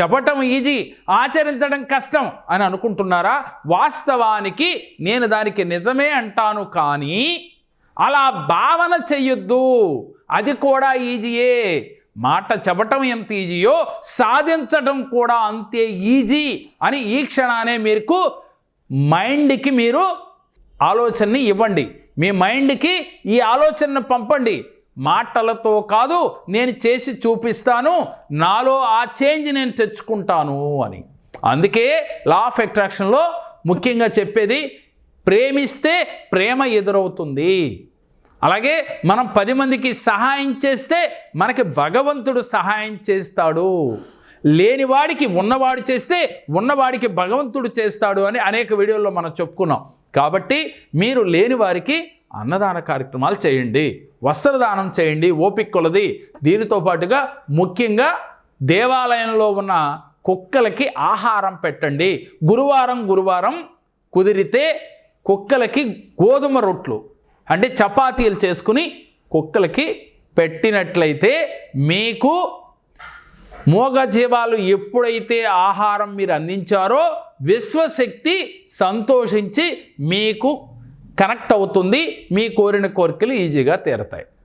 చెప్పటం ఈజీ ఆచరించడం కష్టం అని అనుకుంటున్నారా? వాస్తవానికి నేను దానికి నిజమే అంటాను కానీ అలా భావన చెయ్యొద్దు. అది కూడా ఈజీయే. మాట చెప్పటం ఎంత ఈజీయో సాధించడం కూడా అంతే ఈజీ అని ఈ క్షణానే మీకు మైండ్కి మీరు ఆలోచనని ఇవ్వండి. మీ మైండ్కి ఈ ఆలోచనను పంపండి. మాటలతో కాదు నేను చేసి చూపిస్తాను నాలో ఆ చేంజ్ నేను తెచ్చుకుంటాను అని. అందుకే లా ఆఫ్ అట్రాక్షన్లో ముఖ్యంగా చెప్పేది ప్రేమిస్తే ప్రేమ ఎదురవుతుంది. అలాగే మనం పది మందికి సహాయం చేస్తే మనకి భగవంతుడు సహాయం చేస్తాడు. లేనివాడికి ఉన్నవాడు చేస్తే ఉన్నవాడికి భగవంతుడు చేస్తాడు అని అనేక వీడియోల్లో మనం చెప్పుకున్నాం. కాబట్టి మీరు లేని వారికి అన్నదాన కార్యక్రమాలు చేయండి వస్త్రదానం చేయండి ఓపిక కొలది. దీనితో పాటుగా ముఖ్యంగా దేవాలయంలో ఉన్న కుక్కలకి ఆహారం పెట్టండి. గురువారం గురువారం కుదిరితే కుక్కలకి గోధుమ రొట్లు అంటే చపాతీలు చేసుకుని కుక్కలకి పెట్టినట్లయితే మీకు మూగజీవాలు ఎప్పుడైతే ఆహారం మీరు అందించారో విశ్వశక్తి సంతోషించి మీకు కనెక్ట్ అవుతుంది మీ కోరిన కోరికలు ఈజీగా తీరతాయి.